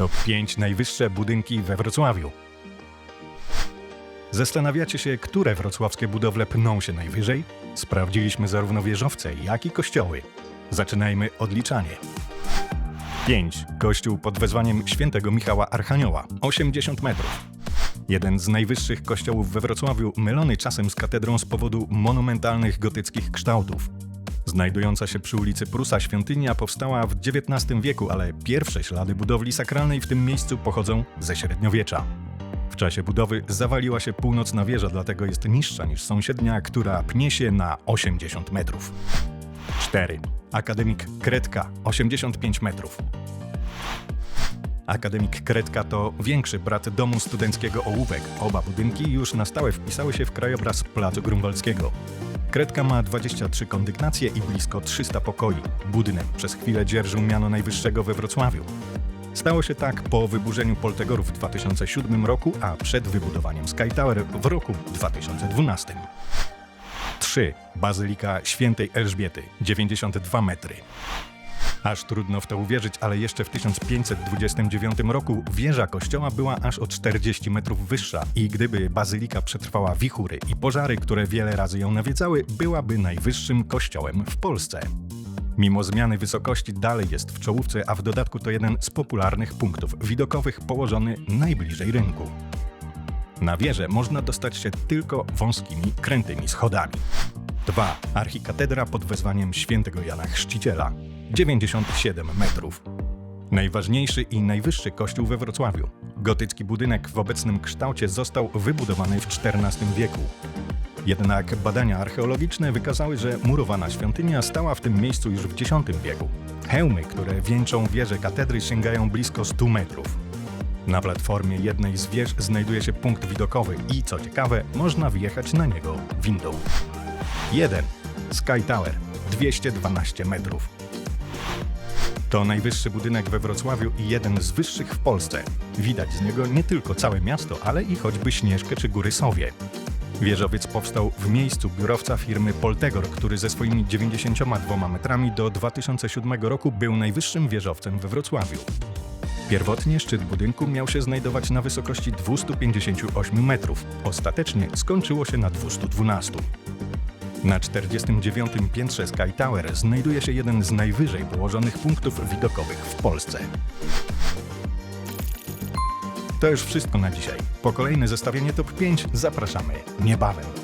Top 5 najwyższe budynki we Wrocławiu. Zastanawiacie się, które wrocławskie budowle pną się najwyżej? Sprawdziliśmy zarówno wieżowce, jak i kościoły. Zaczynajmy odliczanie. 5. Kościół pod wezwaniem świętego Michała Archanioła, 80 metrów. Jeden z najwyższych kościołów we Wrocławiu, mylony czasem z katedrą z powodu monumentalnych gotyckich kształtów. Znajdująca się przy ulicy Prusa świątynia powstała w XIX wieku, ale pierwsze ślady budowli sakralnej w tym miejscu pochodzą ze średniowiecza. W czasie budowy zawaliła się północna wieża, dlatego jest niższa niż sąsiednia, która pnie się na 80 metrów. 4. Akademik Kredka, 85 metrów. Akademik Kredka to większy brat domu studenckiego Ołówek. Oba budynki już na stałe wpisały się w krajobraz Placu Grunwaldzkiego. Kredka ma 23 kondygnacje i blisko 300 pokoi. Budynek przez chwilę dzierżył miano najwyższego we Wrocławiu. Stało się tak po wyburzeniu Poltegoru w 2007 roku, a przed wybudowaniem Sky Tower w roku 2012. 3. Bazylika Świętej Elżbiety, 92 metry. Aż trudno w to uwierzyć, ale jeszcze w 1529 roku wieża kościoła była aż o 40 metrów wyższa i gdyby bazylika przetrwała wichury i pożary, które wiele razy ją nawiedzały, byłaby najwyższym kościołem w Polsce. Mimo zmiany wysokości dalej jest w czołówce, a w dodatku to jeden z popularnych punktów widokowych położony najbliżej rynku. Na wieżę można dostać się tylko wąskimi, krętymi schodami. 2. Archikatedra pod wezwaniem świętego Jana Chrzciciela. 97 metrów. Najważniejszy i najwyższy kościół we Wrocławiu. Gotycki budynek w obecnym kształcie został wybudowany w XIV wieku. Jednak badania archeologiczne wykazały, że murowana świątynia stała w tym miejscu już w X wieku. Hełmy, które wieńczą wieżę katedry sięgają blisko 100 metrów. Na platformie jednej z wież znajduje się punkt widokowy i, co ciekawe, można wjechać na niego windą. 1. Sky Tower 212 metrów. To najwyższy budynek we Wrocławiu i jeden z wyższych w Polsce. Widać z niego nie tylko całe miasto, ale i choćby Śnieżkę czy Góry Sowie. Wieżowiec powstał w miejscu biurowca firmy Poltegor, który ze swoimi 92 metrami do 2007 roku był najwyższym wieżowcem we Wrocławiu. Pierwotnie szczyt budynku miał się znajdować na wysokości 258 metrów. Ostatecznie skończyło się na 212. Na 49. piętrze Sky Tower znajduje się jeden z najwyżej położonych punktów widokowych w Polsce. To już wszystko na dzisiaj. Po kolejne zestawienie top 5 zapraszamy niebawem.